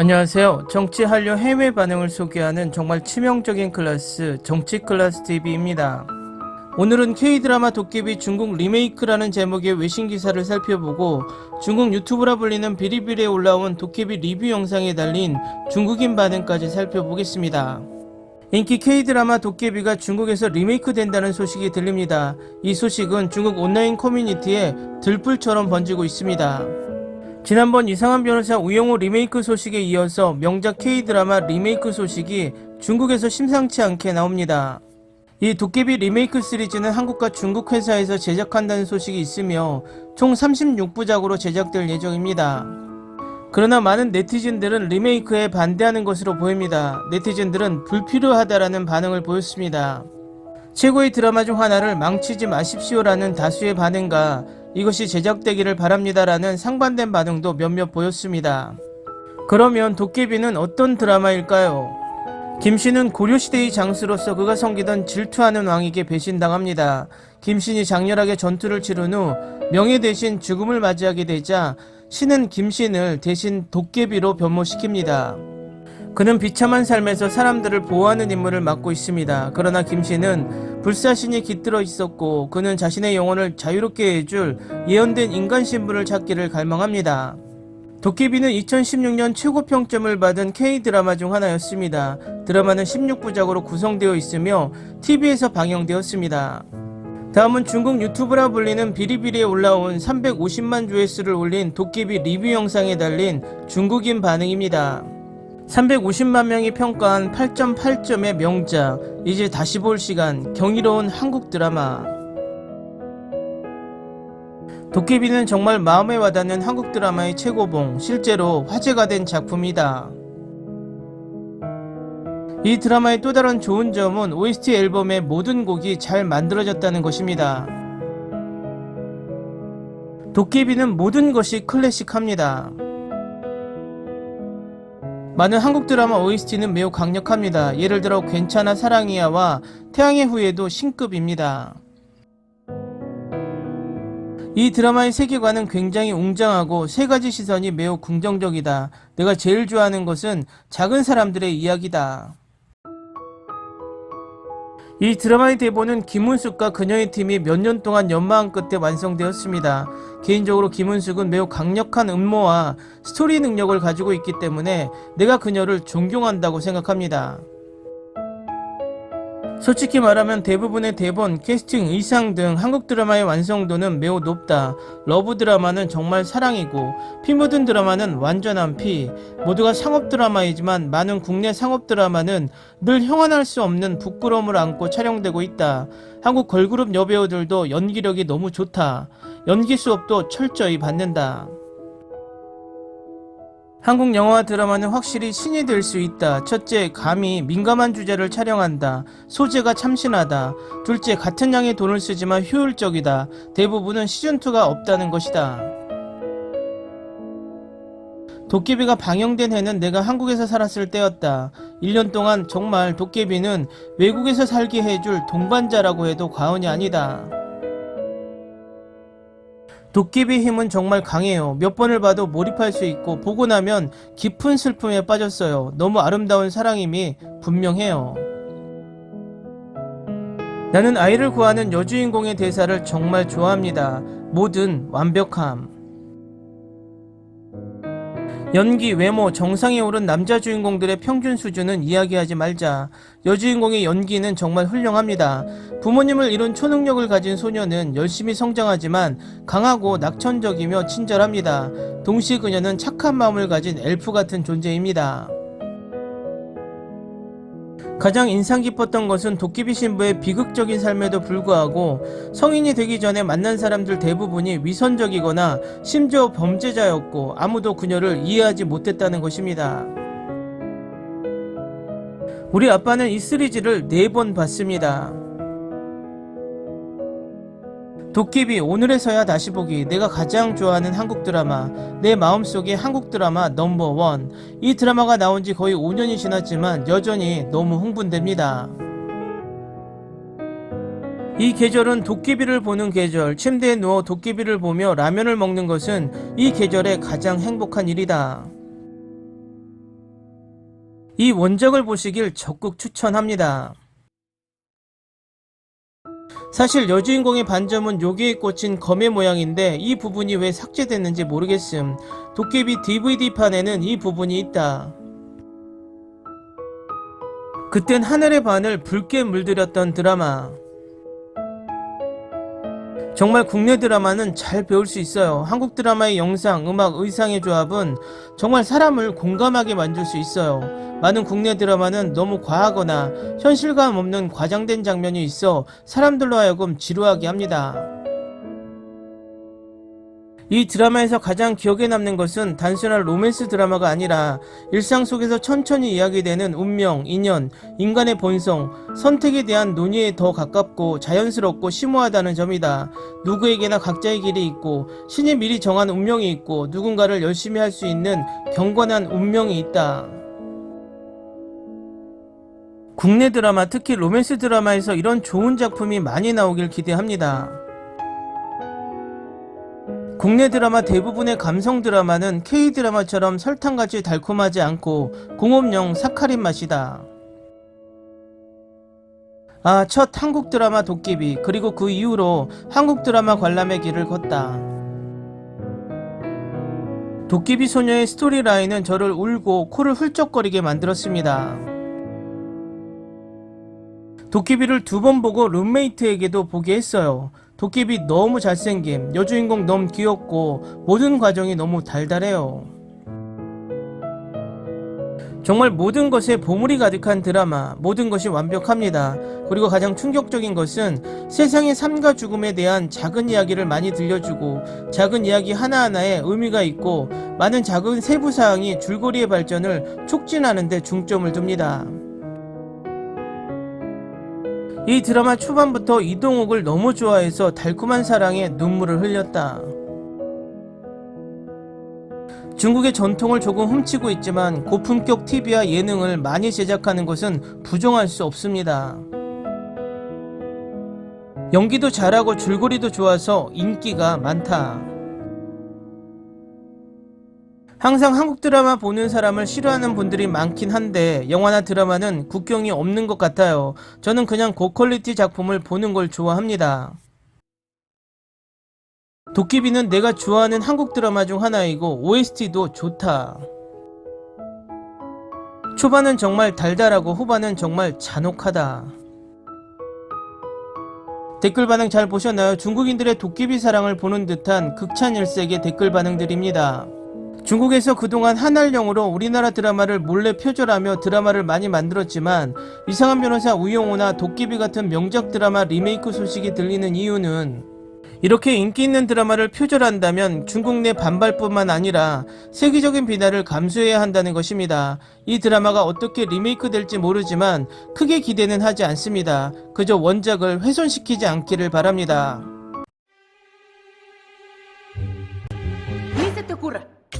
안녕하세요. 정치 한류 해외 반응을 소개하는 정말 치명적인 클래스 정치 클래스 TV입니다. 오늘은 K-드라마 도깨비 중국 리메이크라는 제목의 외신 기사를 살펴보고 중국 유튜브라 불리는 비리비리에 올라온 도깨비 리뷰 영상에 달린 중국인 반응까지 살펴보겠습니다. 인기 K-드라마 도깨비가 중국에서 리메이크 된다는 소식이 들립니다. 이 소식은 중국 온라인 커뮤니티에 들불처럼 번지고 있습니다. 지난번 이상한 변호사 우영우 리메이크 소식에 이어서 명작 K-드라마 리메이크 소식이 중국에서 심상치 않게 나옵니다. 이 도깨비 리메이크 시리즈는 한국과 중국 회사에서 제작한다는 소식이 있으며 총 36부작으로 제작될 예정입니다. 그러나 많은 네티즌들은 리메이크에 반대하는 것으로 보입니다. 네티즌들은 불필요하다라는 반응을 보였습니다. 최고의 드라마 중 하나를 망치지 마십시오라는 다수의 반응과 이것이 제작되기를 바랍니다라는 상반된 반응도 몇몇 보였습니다. 그러면 도깨비는 어떤 드라마일까요? 김씨는 고려시대의 장수로서 그가 섬기던 질투하는 왕에게 배신당합니다. 김신이 장렬하게 전투를 치른 후 명예 대신 죽음을 맞이하게 되자 신은 김신을 대신 도깨비로 변모시킵니다. 그는 비참한 삶에서 사람들을 보호하는 임무를 맡고 있습니다. 그러나 김 씨는 불사신이 깃들어 있었고 그는 자신의 영혼을 자유롭게 해줄 예언된 인간 신분을 찾기를 갈망합니다. 도깨비는 2016년 최고 평점을 받은 K-드라마 중 하나였습니다. 드라마는 16부작으로 구성되어 있으며 TV에서 방영되었습니다. 다음은 중국 유튜브라 불리는 비리비리에 올라온 350만 조회수를 올린 도깨비 리뷰 영상에 달린 중국인 반응입니다. 350만 명이 평가한 8.8점의 명작, 이제 다시 볼 시간, 경이로운 한국 드라마. 도깨비는 정말 마음에 와닿는 한국 드라마의 최고봉, 실제로 화제가 된 작품이다. 이 드라마의 또 다른 좋은 점은 OST 앨범의 모든 곡이 잘 만들어졌다는 것입니다. 도깨비는 모든 것이 클래식합니다. 많은 한국 드라마 OST는 매우 강력합니다. 예를 들어 괜찮아 사랑이야와 태양의 후예도 신급입니다. 이 드라마의 세계관은 굉장히 웅장하고 세 가지 시선이 매우 긍정적이다. 내가 제일 좋아하는 것은 작은 사람들의 이야기다. 이 드라마의 대본은 김은숙과 그녀의 팀이 몇 년 동안 연마한 끝에 완성되었습니다. 개인적으로 김은숙은 매우 강력한 음모와 스토리 능력을 가지고 있기 때문에 내가 그녀를 존경한다고 생각합니다. 솔직히 말하면 대부분의 대본, 캐스팅, 의상 등 한국 드라마의 완성도는 매우 높다. 러브 드라마는 정말 사랑이고 피 묻은 드라마는 완전한 피. 모두가 상업 드라마이지만 많은 국내 상업 드라마는 늘 형언할 수 없는 부끄러움을 안고 촬영되고 있다. 한국 걸그룹 여배우들도 연기력이 너무 좋다. 연기 수업도 철저히 받는다. 한국 영화와 드라마는 확실히 신이 될 수 있다. 첫째, 감히 민감한 주제를 촬영한다. 소재가 참신하다. 둘째, 같은 양의 돈을 쓰지만 효율적이다. 대부분은 시즌2가 없다는 것이다. 도깨비가 방영된 해는 내가 한국에서 살았을 때였다. 1년 동안 정말 도깨비는 외국에서 살게 해줄 동반자라고 해도 과언이 아니다. 도깨비 힘은 정말 강해요. 몇 번을 봐도 몰입할 수 있고 보고 나면 깊은 슬픔에 빠졌어요. 너무 아름다운 사랑임이 분명해요. 나는 아이를 구하는 여주인공의 대사를 정말 좋아합니다. 모든 완벽함. 연기, 외모, 정상에 오른 남자 주인공들의 평균 수준은 이야기하지 말자. 여주인공의 연기는 정말 훌륭합니다. 부모님을 잃은 초능력을 가진 소녀는 열심히 성장하지만 강하고 낙천적이며 친절합니다. 동시에 그녀는 착한 마음을 가진 엘프 같은 존재입니다. 가장 인상 깊었던 것은 도깨비 신부의 비극적인 삶에도 불구하고 성인이 되기 전에 만난 사람들 대부분이 위선적이거나 심지어 범죄자였고 아무도 그녀를 이해하지 못했다는 것입니다. 우리 아빠는 이 시리즈를 네번 봤습니다. 도깨비 오늘에서야 다시 보기 내가 가장 좋아하는 한국 드라마 내 마음속의 한국 드라마 넘버원 이 드라마가 나온 지 거의 5년이 지났지만 여전히 너무 흥분됩니다. 이 계절은 도깨비를 보는 계절 침대에 누워 도깨비를 보며 라면을 먹는 것은 이 계절의 가장 행복한 일이다. 이 원작을 보시길 적극 추천합니다. 사실 여주인공의 반점은 여기에 꽂힌 검의 모양인데 이 부분이 왜 삭제됐는지 모르겠음. 도깨비 DVD판에는 이 부분이 있다. 그땐 하늘의 반을 붉게 물들였던 드라마. 정말 국내 드라마는 잘 배울 수 있어요. 한국 드라마의 영상, 음악, 의상의 조합은 정말 사람을 공감하게 만들 수 있어요. 많은 국내 드라마는 너무 과하거나 현실감 없는 과장된 장면이 있어 사람들로 하여금 지루하게 합니다. 이 드라마에서 가장 기억에 남는 것은 단순한 로맨스 드라마가 아니라 일상 속에서 천천히 이야기되는 운명, 인연, 인간의 본성, 선택에 대한 논의에 더 가깝고 자연스럽고 심오하다는 점이다. 누구에게나 각자의 길이 있고 신이 미리 정한 운명이 있고 누군가를 열심히 할 수 있는 경건한 운명이 있다. 국내 드라마, 특히 로맨스 드라마에서 이런 좋은 작품이 많이 나오길 기대합니다. 국내 드라마 대부분의 감성 드라마는 K 드라마처럼 설탕같이 달콤하지 않고 공업용 사카린 맛이다. 아, 첫 한국 드라마 도깨비, 그리고 그 이후로 한국 드라마 관람의 길을 걷다. 도깨비 소녀의 스토리라인은 저를 울고 코를 훌쩍거리게 만들었습니다. 도깨비를 두 번 보고 룸메이트에게도 보게 했어요. 도깨비 너무 잘생김, 여주인공 너무 귀엽고 모든 과정이 너무 달달해요. 정말 모든 것에 보물이 가득한 드라마, 모든 것이 완벽합니다. 그리고 가장 충격적인 것은 세상의 삶과 죽음에 대한 작은 이야기를 많이 들려주고 작은 이야기 하나하나에 의미가 있고 많은 작은 세부 사항이 줄거리의 발전을 촉진하는 데 중점을 둡니다. 이 드라마 초반부터 이동욱을 너무 좋아해서 달콤한 사랑에 눈물을 흘렸다. 중국의 전통을 조금 훔치고 있지만 고품격 TV와 예능을 많이 제작하는 것은 부정할 수 없습니다. 연기도 잘하고 줄거리도 좋아서 인기가 많다. 항상 한국 드라마 보는 사람을 싫어하는 분들이 많긴 한데 영화나 드라마는 국경이 없는 것 같아요. 저는 그냥 고퀄리티 작품을 보는 걸 좋아합니다. 도깨비는 내가 좋아하는 한국 드라마 중 하나이고 OST도 좋다. 초반은 정말 달달하고 후반은 정말 잔혹하다. 댓글 반응 잘 보셨나요? 중국인들의 도깨비 사랑을 보는 듯한 극찬 일색의 댓글 반응들입니다. 중국에서 그동안 한알령으로 우리나라 드라마를 몰래 표절하며 드라마를 많이 만들었지만 이상한 변호사 우영우나 도깨비 같은 명작 드라마 리메이크 소식이 들리는 이유는 이렇게 인기 있는 드라마를 표절한다면 중국 내 반발뿐만 아니라 세계적인 비난을 감수해야 한다는 것입니다. 이 드라마가 어떻게 리메이크 될지 모르지만 크게 기대는 하지 않습니다. 그저 원작을 훼손시키지 않기를 바랍니다.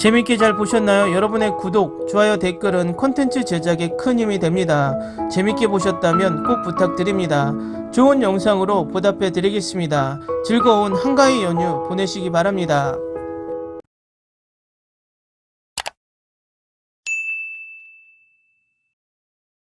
재밌게 잘 보셨나요? 여러분의 구독, 좋아요, 댓글은 콘텐츠 제작에 큰 힘이 됩니다. 재밌게 보셨다면 꼭 부탁드립니다. 좋은 영상으로 보답해 드리겠습니다. 즐거운 한가위 연휴 보내시기 바랍니다.